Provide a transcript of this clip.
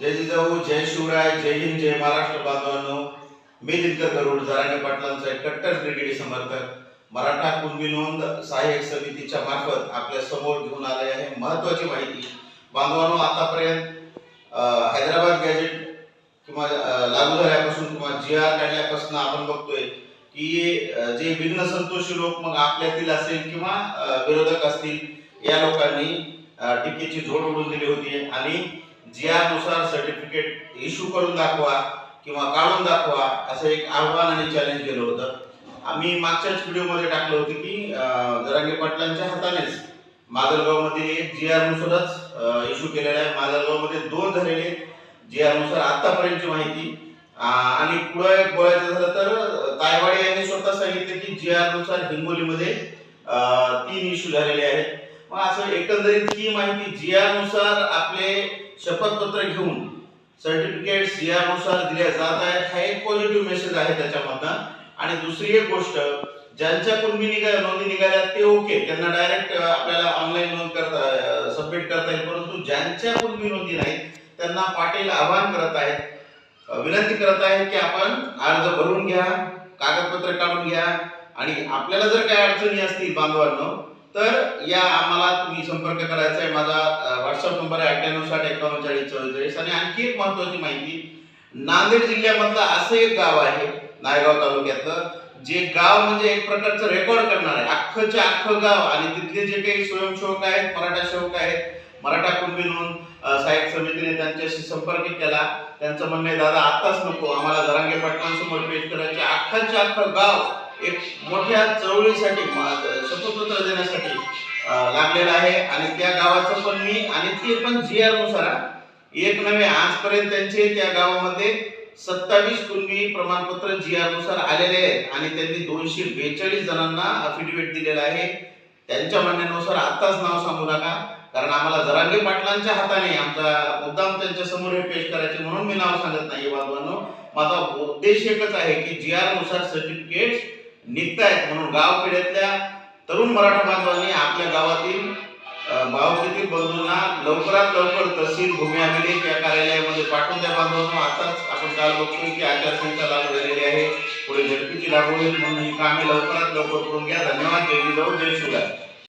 जय जिजाऊ जय शिवराय जय हिंद जय महाराष्ट्र बांधवांनो. मी दिनकर गरुड जरांगे पाटलांचा कट्टर क्रिकेट समर्थक. मराठा कुणबी नोंद सहाय्यक समितीच्या मार्फत आपल्यासमोर घेऊन आले आहे महत्वाची माहिती. बांधवांनो आतापर्यंत हैदराबाद गॅजेट किंवा लागू झाल्यापासून किंवा जी आर काढल्यापासून आपण बघतोय की जे विघ्न संतोषी लोक मग आपल्यातील असेल किंवा विरोधक असतील या लोकांनी टीकेची झोड उडून दिली होती. आणि जी नुसार सर्टिफिकेट इश्यू करून दाखवा किंवा काढून दाखवा असं एक आव्हान आणि चॅलेंज केलं होतं. आम्ही मागच्याच व्हिडिओमध्ये टाकलं होतं की अं, जरांगे पाटलांच्या हातानेच माजलगावमध्ये एक जी आरनुसारच इश्यू केलेला आहे. माजलगावमध्ये दोन झालेले जी आरनुसार आतापर्यंतची माहिती. आणि पुढे बोलायचं झालं तर तायवाडे यांनी स्वतः सांगितलं की जी आरनुसार हिंगोलीमध्ये तीन इश्यू झालेले आहेत. मग असं एकंदरीत ही माहिती जी आरनुसार आपले शपथपत्र घेऊन सर्टिफिकेट्स यानुसार दिल्या जात आहेत. हा एक पॉझिटिव्ह मेसेज आहे त्याच्यामधनं. आणि दुसरी एक गोष्ट ज्यांच्या कुणबी निघा नोंदी निघाल्या ते ओके त्यांना डायरेक्ट आपल्याला ऑनलाईन नोंद करता सबमिट करता येईल. परंतु ज्यांच्या कुणबी नोंदी नाहीत त्यांना पाटील आवाहन करत आहेत विनंती करत आहेत की आपण अर्ज भरून घ्या कागदपत्र काढून घ्या. आणि आपल्याला जर काही अडचणी असतील बांधवांनो तर या आम्हाला तुम्ही संपर्क करायचा आहे. माझा व्हॉट्सअप नंबर आहे अठ्ठ्याण्णव साठ एकावन्न चाळीस चव्वेचाळीस आणि आणखी एक महत्वाची माहिती नांदेड जिल्ह्यामधलं असं एक गाव आहे नायगाव तालुक्यातलं जे गाव म्हणजे एक प्रकारचं रेकॉर्ड करणार आहे. अख्खच्या अख्खं गाव आणि तिथले जे काही स्वयंसेवक आहेत मराठा सेवक आहेत मराठा कुंभी म्हणून साहेब समितीने त्यांच्याशी संपर्क केला. त्यांचं म्हणणं आहे दादा आताच नको आम्हाला धरांगे पाटलांसमोर पेश करायचे अख्खाच्या अख्खं गाव एक मोठ्या चळवळीसाठी म- शपथपत्र देण्यासाठी लागलेला लागलेलं आहे. आणि त्या गावाचं पण मी आणि ते पण जी आरनुसार एक नव्हे आजपर्यंत त्यांचे त्या गावामध्ये सत्तावीस कुणबी प्रमाणपत्र जी आरनुसार आलेले आहेत. आणि त्यांनी दोनशे बेचाळीस जणांना अफिडेव्हिट दिलेला आहे. त्यांच्या म्हणण्यानुसार आत्ताच नाव सांगू नका. कारण आम्हाला जरांगे पाटलांच्या हाताने आमचा मुद्दाम त्यांच्यासमोर हे पेश करायचे म्हणून मी नाव सांगत नाही बांधवांनो माझा उद्देश एकच आहे की जी आरनुसार सर्टिफिकेट निघतायत म्हणून गावखेड्यातल्या तरुण मराठा बांधवांनी आपल्या गावातील अ, भावकीतील बंधूंना लवकरात लवकर तहसील भूमी अभिलेख या कार्यालयामध्ये पाठवून द्या बांधवांनो. आताच आपण काल बघतोय की आचारसंहिता लागू झालेली आहे. पुढे झडपीची लागू होईल म्हणून ही कामे लवकरात लवकर करून घ्या. धन्यवाद. जय जिजाऊ जय शिवराय.